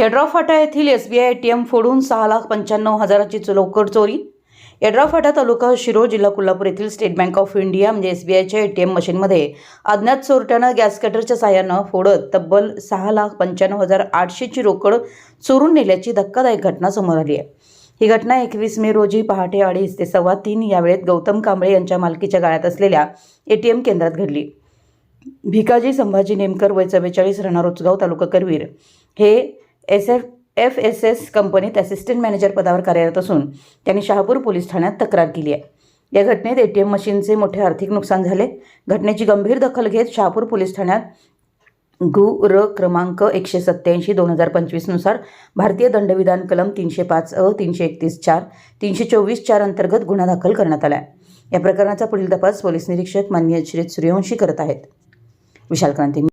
येड्राफाटा येथील S B I ATM फोडून सहा लाख पंच्याण्णव हजाराची लवकर चोरी. येड्राफाटा तालुका शिरो जिल्हा कोल्हापूर येथील स्टेट बँक ऑफ इंडिया म्हणजे एस बी आयच्या एटीएम मशीनमध्ये अज्ञात चोरट्यानं गॅस कटरच्या साह्यानं फोडत तब्बल सहा लाख पंच्याण्णव हजार आठशेची रोकड चोरून नेल्याची धक्कादायक घटना समोर आली आहे. ही घटना एकवीस मे रोजी पहाटे अडीच ते सव्वा तीन या वेळेत गौतम कांबळे यांच्या मालकीच्या गाळ्यात असलेल्या एटीएम केंद्रात घडली. भिकाजी संभाजी नेमकर वय चव्वेचाळीस राहणार उचगाव तालुका करवीर. हे S F F S S कंपनीत असिस्टंट मॅनेजर पदावर कार्यरत असून त्यांनी शहापूर पोलीस ठाण्यात तक्रार केली आहे. या घटनेत ए टी एम मशीनचे मोठे आर्थिक नुकसान झाले. घटनेची गंभीर दखल घेत शहापूर पोलीस ठाण्यात गु र क्रमांक एकशे सत्त्याऐंशी दोन हजार पंचवीसनुसार भारतीय दंडविधान कलम तीनशे पाच अ तीनशे एकतीस चार तीनशे चोवीस चार अंतर्गत गुन्हा दाखल करण्यात आला आहे या प्रकरणाचा पुढील तपास पोलीस निरीक्षक मान्य श्री सूर्यवंशी करत आहेत. विशाल क्रांती